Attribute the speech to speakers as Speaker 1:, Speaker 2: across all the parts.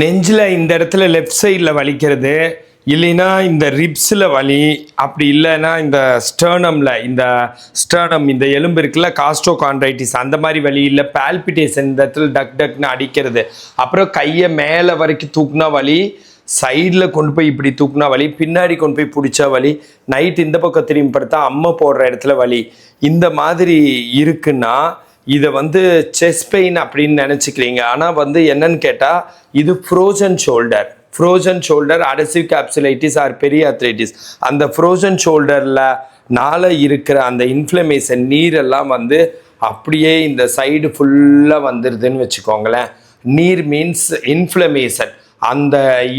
Speaker 1: நெஞ்சில் இந்த இடத்துல லெஃப்ட் சைடில் வலிக்கிறது இல்லைன்னா இந்த ரிப்ஸில் வலி அப்படி இல்லைன்னா இந்த ஸ்டர்னமில் இந்த ஸ்டர்னம் இந்த எலும்பு இருக்குல்ல காஸ்டோகான்ட்ரைட்டிஸ் அந்த மாதிரி வலி இல்லை பால்பிட்டேஷன் இந்த இடத்துல டக் டக்னு அடிக்கிறது. அப்புறம் கையை மேலே வரைக்கும் தூக்குனா வலி சைடில் கொண்டு போய் இப்படி தூக்குனா வலி பின்னாடி கொண்டு போய் பிடிச்சா வலி நைட் இந்த பக்கம் திரும்பி படுத்தா அம்மை போடுற இடத்துல வலி. இந்த மாதிரி இருக்குன்னா இதை வந்து செஸ் பெயின் அப்படின்னு நினச்சிக்கிறீங்க ஆனால் வந்து என்னன்னு கேட்டால் இது frozen shoulder frozen shoulder adhesive capsulitis or periarthritis அந்த ஃப்ரோசன் ஷோல்டரில் நால இருக்கிற அந்த இன்ஃப்ளமேஷன் நீரெல்லாம் வந்து அப்படியே இந்த சைடு ஃபுல்லாக வந்துடுதுன்னு வச்சுக்கோங்களேன். நீர் மீன்ஸ் இன்ஃப்ளமேஷன் அந்த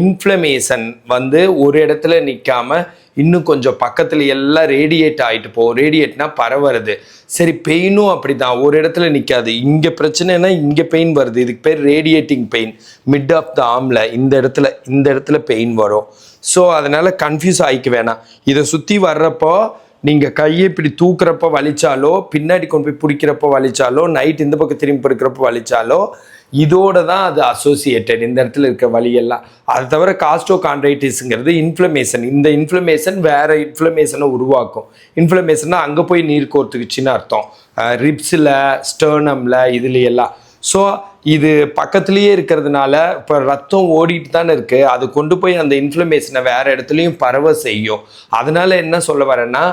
Speaker 1: இன்ஃப்ளமேஷன் வந்து ஒரு இடத்துல நிற்காம இன்னும் கொஞ்சம் பக்கத்தில் எல்லாம் ரேடியேட் ஆகிட்டு போகும் ரேடியேட்னா பரவுறது. சரி பெயினும் அப்படி தான் ஒரு இடத்துல நிற்காது இங்கே பிரச்சனைனா இங்கே பெயின் வருது. இதுக்கு பேர் radiating pain mid of the ஆமில் இந்த இடத்துல இந்த இடத்துல பெயின் வரும். ஸோ அதனால் கன்ஃபியூஸ் ஆகிக்க வேணாம். இதை சுற்றி வர்றப்போ நீங்கள் கையை இப்படி தூக்குறப்போ வலிச்சாலோ பின்னாடி கொண்டு போய் பிடிக்கிறப்போ வலிச்சாலோ நைட் இந்த பக்கம் திரும்பி படுக்கிறப்போ வலிச்சாலோ இதோட தான் அது அசோசியேட்டட் இந்த இடத்துல இருக்க வழியெல்லாம். அது தவிர காஸ்டோ கான்ட்ரைட்டிஸுங்கிறது இன்ஃப்ளமேஷன் இந்த இன்ஃப்ளமேஷன் வேற இன்ஃப்ளமேஷனை உருவாக்கும். இன்ஃப்ளமேஷன்னா அங்கே போய் நீர் கோர்த்துக்குச்சின்னு அர்த்தம். ரிப்ஸில் ஸ்டர்னமில் இதுல எல்லாம் ஸோ இது பக்கத்துலேயே இருக்கிறதுனால இப்போ ரத்தம் ஓடிட்டு தானே இருக்குது அது கொண்டு போய் அந்த இன்ஃப்ளமேஷனை வேறு இடத்துலையும் பரவ செய்யும். அதனால என்ன சொல்ல வரேன்னா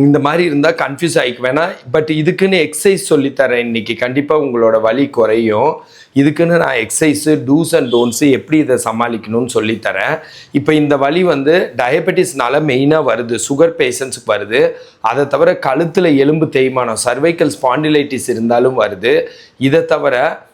Speaker 1: இந்த மாதிரி இருந்தால் கன்ஃபியூஸ் ஆகிக்க வேணாம் பட் இதுக்குன்னு எக்ஸசைஸ் சொல்லித்தரேன் இன்னைக்கு. கண்டிப்பாக உங்களோட வலி குறையும். இதுக்குன்னு நான் எக்ஸசைஸு டூஸ் அண்ட் டோன்ஸு எப்படி இதை சமாளிக்கணும்னு சொல்லித்தரேன். இப்போ இந்த வலி வந்து டயபெட்டிஸ்னால மெயினாக வருது. சுகர் பேஷண்ட்ஸுக்கு வருது. அதை தவிர கழுத்தில் எலும்பு தேய்மானம் சர்வைக்கல் ஸ்பாண்டிலைட்டிஸ் இருந்தாலும் வருது. இதை தவிர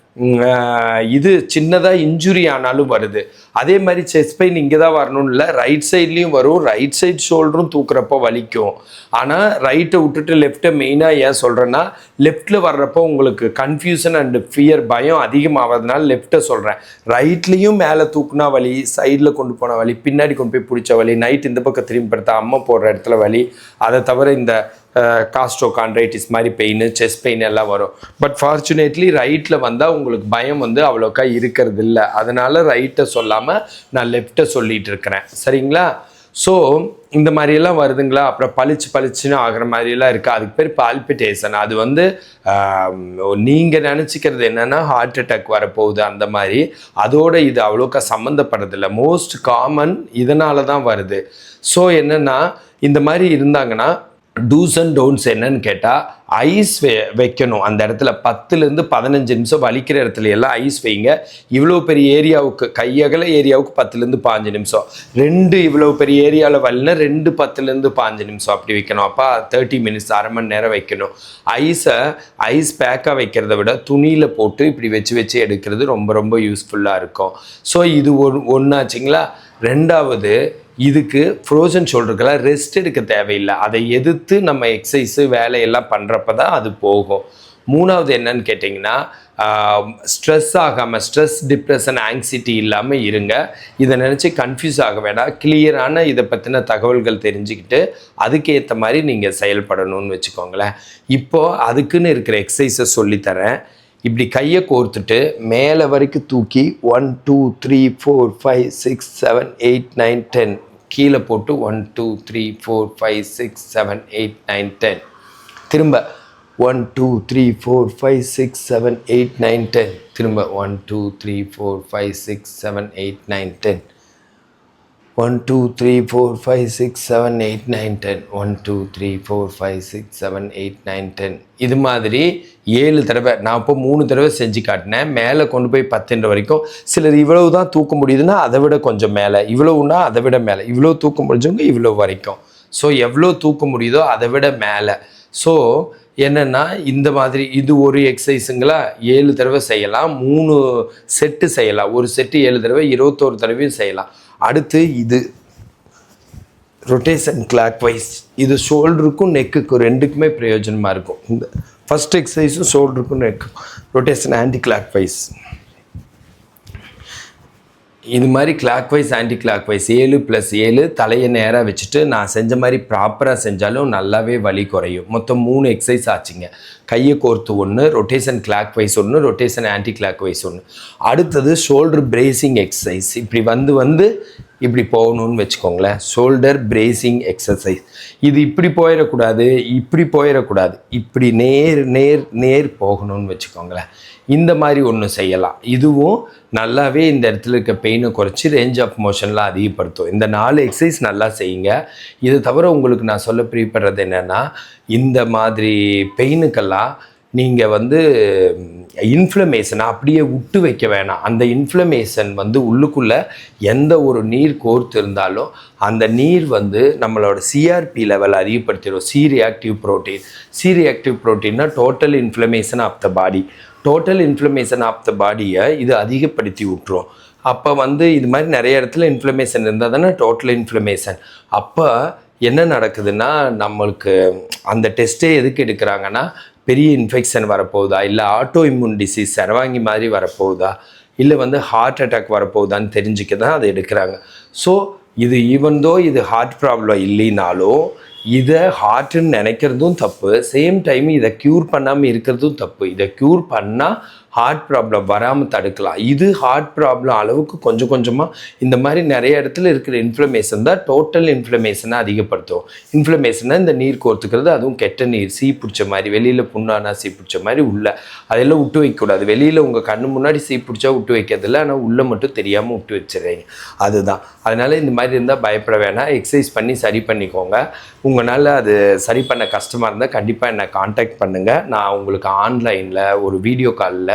Speaker 1: இது சின்னதாக இன்ஜுரி ஆனாலும் வருது. அதே மாதிரி செஸ்ட் பெயின் இங்கே தான் வரணும்னு இல்லை ரைட் சைட்லேயும் வரும் ரைட் சைட் ஷோல்டரும் தூக்குறப்போ வலிக்கும். ஆனால் ரைட்டை விட்டுட்டு லெஃப்ட்டை மெயினாக ஏன் சொல்கிறேன்னா லெஃப்ட்டில் வர்றப்போ உங்களுக்கு கன்ஃபியூஷன் அண்ட் ஃபியர் பயம் அதிகமாகிறதுனால லெஃப்ட்டை சொல்கிறேன் ரைட்லேயும் மேலே தூக்குனா வலி சைடில் கொண்டு போன வலி பின்னாடி கொண்டு போய் பிடிச்ச வலி நைட் இந்த பக்கம் திரும்பி படுத்தா அம்மா போடுற இடத்துல வலி அதை தவிர இந்த காஸ்ட்ரோ கான்ட்ரைட்டிஸ் மாதிரி பெயின் செஸ்ட் பெயின் எல்லாம் வரும். பட் ஃபார்ச்சுனேட்லி ரைட்டில் வந்தால் உங்களுக்கு பயம் வந்து அவ்வளோக்கா இருக்கிறது இல்லை அதனால் ரைட்டை சொல்லாமல் நான் லெஃப்ட்டை சொல்லிட்டு இருக்கிறேன். சரிங்களா? ஸோ இந்த மாதிரியெல்லாம் வருதுங்களா? அப்புறம் பளிச்சு பளிச்சுன்னு ஆகிற மாதிரியெல்லாம் இருக்குது அதுக்கு பேர் பால்பிட்டேஷன் அது வந்து நீங்கள் நினச்சிக்கிறது என்னென்னா ஹார்ட் அட்டாக் வரப்போகுது அந்த மாதிரி. அதோட இது அவ்வளோக்கா சம்மந்தப்படுறதில்ல. மோஸ்ட் காமன் இதனால தான் வருது. ஸோ என்னென்னா இந்த மாதிரி இருந்தாங்கன்னா டூஸ் அண்ட் டோன்ஸ் என்னன்னு கேட்டால் ஐஸ் வே வைக்கணும். அந்த இடத்துல பத்துலேருந்து பதினஞ்சு நிமிஷம் வலிக்கிற இடத்துல எல்லாம் ஐஸ் வைங்க. இவ்வளோ பெரிய ஏரியாவுக்கு கையகல ஏரியாவுக்கு பத்துலேருந்து பாஞ்சு நிமிஷம். ரெண்டு இவ்வளோ பெரிய ஏரியாவில் வலினா ரெண்டு பத்துலேருந்து பாஞ்சு நிமிஷம் அப்படி வைக்கணும். அப்போ தேர்ட்டி மினிட்ஸ் அரை மணி நேரம் வைக்கணும். ஐஸை ஐஸ் பேக்காக வைக்கிறத விட துணியில் போட்டு இப்படி வச்சு வச்சு எடுக்கிறது ரொம்ப ரொம்ப யூஸ்ஃபுல்லாக இருக்கும். ஸோ இது ஒன் ஒன்றாச்சுங்களா ரெண்டாவது இதுக்கு ஃப்ரோசன் ஷோல்டருக்கெல்லாம் ரெஸ்ட் எடுக்க தேவையில்லை. அதை எதிர்த்து நம்ம எக்ஸசைஸு வேலையெல்லாம் பண்ணுறப்ப தான் அது போகும். மூணாவது என்னன்னு கேட்டிங்கன்னா ஸ்ட்ரெஸ் ஆகாமல் ஸ்ட்ரெஸ் டிப்ரெஷன் ஆங்ஸைட்டி இல்லாமல் இருங்க. இதை நினச்சி கன்ஃபியூஸ் ஆக வேண்டாம் கிளியரான இதை பற்றின தகவல்கள் தெரிஞ்சுக்கிட்டு அதுக்கேற்ற மாதிரி நீங்கள் செயல்படணும்னு வச்சுக்கோங்களேன். இப்போது அதுக்குன்னு இருக்கிற எக்ஸசைஸை சொல்லித்தரேன். இப்படி கையை கோர்த்துட்டு மேலே வரைக்கும் தூக்கி one two three four five six seven eight nine ten கீழே போட்டு one two three four five six seven eight nine ten திரும்ப one two three four five six seven eight nine ten திரும்ப one two three four five six seven eight nine ten one two three four five six seven eight nine ten one two three four five six seven eight nine ten இது மாதிரி ஏழு தடவை நான் இப்போ மூணு தடவை செஞ்சு காட்டினேன். மேலே கொண்டு போய் பத்துன்ற வரைக்கும் சிலர் இவ்வளவு தான் தூக்க முடியுதுன்னா அதை விட கொஞ்சம் மேலே. இவ்வளவுனா அதை விட மேலே. இவ்வளோ தூக்க முடிஞ்சவங்க இவ்வளோ வரைக்கும். ஸோ எவ்வளோ தூக்க முடியுதோ அதை விட மேலே. ஸோ என்னென்னா இந்த மாதிரி இது ஒரு எக்ஸசைஸுங்களா ஏழு தடவை செய்யலாம். மூணு செட்டு செய்யலாம். ஒரு செட்டு ஏழு தடவை இருபத்தோரு தடவையும் செய்யலாம். அடுத்து இது ரொட்டேஷன் கிளாக் வைஸ் இது ஷோல்டருக்கும் நெக்குக்கும் ரெண்டுக்குமே பிரயோஜனமாக இருக்கும். இந்த ஃபஸ்ட் எக்ஸசைஸும் ஷோல்டருக்கும் நெக்கும் ரொட்டேஷன் ஆன்டி கிளாக் வைஸ் இது மாதிரி clockwise anti clock wise ஏழு ப்ளஸ் ஏழு தலையை நேராக வச்சுட்டு நான் செஞ்ச மாதிரி ப்ராப்பராக செஞ்சாலும் நல்லாவே வலி குறையும். மொத்தம் மூணு எக்ஸசைஸ் ஆச்சுங்க. கையை கோர்த்து ஒன்று ரொட்டேஷன் கிளாக் வைஸ் ஒன்று ரொட்டேஷன் ஆன்டி கிளாக் வைஸ் ஒன்று அடுத்தது ஷோல்டர் பிரேசிங் எக்ஸசைஸ் இப்படி வந்து வந்து இப்படி போகணும்னு வச்சுக்கோங்களேன். ஷோல்டர் பிரேசிங் எக்ஸசைஸ் இது இப்படி போயிடக்கூடாது இப்படி போயிடக்கூடாது இப்படி நேர் நேர் நேர் போகணும்னு வச்சுக்கோங்களேன். இந்த மாதிரி ஒன்று செய்யலாம். இதுவும் நல்லாவே இந்த இடத்துல இருக்க பெயினை குறைச்சி ரேஞ்ச் ஆஃப் மோஷன்லாம் அதிகப்படுத்தும். இந்த நாலு எக்ஸசைஸ் நல்லா செய்யுங்க. இது தவிர உங்களுக்கு நான் சொல்ல பிரியப்படுறது என்னென்னா இந்த மாதிரி பெயினுக்கெல்லாம் நீங்கள் வந்து இன்ஃப்ளமேஷனை அப்படியே விட்டு வைக்க வேணாம். அந்த இன்ஃப்ளமேஷன் வந்து உள்ளுக்குள்ளே எந்த ஒரு நீர் கோர்த்து இருந்தாலும் அந்த நீர் வந்து நம்மளோட CRP level அதிகப்படுத்திடும். C reactive protein C reactive ப்ரோட்டீன்னா total inflammation of the body total inflammation of the பாடியை இது அதிகப்படுத்தி விட்டுரும் அப்போ வந்து இது மாதிரி நிறைய இடத்துல இன்ஃப்ளமேஷன் இருந்தால் தானே டோட்டல் இன்ஃப்ளமேஷன் அப்போ என்ன நடக்குதுன்னா நம்மளுக்கு அந்த டெஸ்ட்டே எதுக்கு எடுக்கிறாங்கன்னா பெரிய இன்ஃபெக்ஷன் வரப்போகுதா? இல்லை ஆட்டோ இம்யூன் டிசீஸ் சரவாங்கி மாதிரி வரப்போகுதா? இல்லை வந்து ஹார்ட் அட்டாக் வரப்போகுதான்னு தெரிஞ்சுக்க தான் அதை எடுக்கிறாங்க. ஸோ இது ஈவன் தோ இது ஹார்ட் ப்ராப்ளம் இல்லைனாலும் இதை ஹார்ட்டுன்னு நினைக்கிறதும் தப்பு. சேம் டைம் இதை க்யூர் பண்ணாமல் இருக்கிறதும் தப்பு. இதை க்யூர் பண்ணால் ஹார்ட் ப்ராப்ளம் வராமல் தடுக்கலாம். இது ஹார்ட் ப்ராப்ளம் அளவுக்கு கொஞ்சம் கொஞ்சமாக இந்த மாதிரி நிறைய இடத்துல இருக்கிற இன்ஃப்ளமேஷன் தான் டோட்டல் இன்ஃப்ளமேஷனை அதிகப்படுத்தும். இன்ஃப்ளமேஷனை இந்த நீர் கோர்த்துக்கிறது அதுவும் கெட்ட நீர் சீ பிடிச்ச மாதிரி வெளியில் புண்ணானா சீ பிடிச்ச மாதிரி உள்ள அதெல்லாம் விட்டு வைக்கக்கூடாது. வெளியில் உங்கள் கண்ணு முன்னாடி சீ பிடிச்சா விட்டு வைக்கிறதில்ல ஆனால் உள்ளே மட்டும் தெரியாமல் விட்டு வச்சிடுறீங்க. அதுதான். அதனால் இந்த மாதிரி இருந்தால் பயப்பட வேணாம். எக்ஸசைஸ் பண்ணி சரி பண்ணிக்கோங்க. உங்களால் அது சரி பண்ண கஷ்டமாக இருந்தால் கண்டிப்பாக என்னை காண்டாக்ட் பண்ணுங்கள் நான் உங்களுக்கு ஆன்லைனில் ஒரு வீடியோ காலில்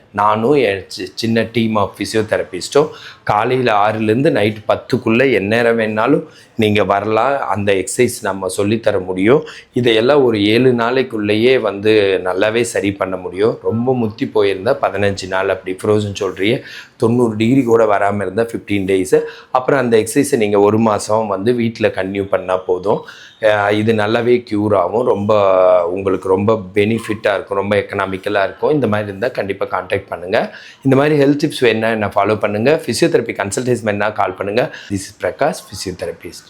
Speaker 1: நானும் என் சி- சின்ன டீம் ஆஃப் ஃபிசியோதெரபிஸ்ட்டும் காலையில் ஆறுலேருந்து நைட்டு பத்துக்குள்ளே எந்நேரம் வேணாலும் நீங்கள் வரலாம். அந்த எக்ஸசைஸ் நம்ம சொல்லித்தர முடியும். இதையெல்லாம் ஒரு ஏழு நாளைக்குள்ளேயே வந்து நல்லாவே சரி பண்ண முடியும். ரொம்ப முத்தி போயிருந்தால் பதினஞ்சு நாள் அப்படி ஃப்ரோசன் சொல்கிறிய தொண்ணூறு டிகிரி கூட வராமல் இருந்தால் ஃபிஃப்டீன் டேஸு அப்புறம் அந்த எக்ஸசைஸை நீங்கள் ஒரு மாதம் வந்து வீட்டில் கன்டினியூ பண்ணால் போதும். இது நல்லாவே க்யூர் ஆகும். ரொம்ப உங்களுக்கு ரொம்ப பெனிஃபிட்டாக இருக்கும். ரொம்ப எக்கனாமிக்கலாக இருக்கும். இந்த மாதிரி இருந்தால் கண்டிப்பாக காண்டாக்ட் பண்ணுங்கள் இந்த மாதிரி ஹெல்த் டிப்ஸ் வேணா என்ன ஃபாலோ பண்ணுங்கள் ஃபிசியோதெரப்பி கன்சல்டேஷன் வேணா கால் பண்ணுங்கள் திஸ் இஸ் பிரகாஷ் ஃபிசியோதெரபிஸ்ட்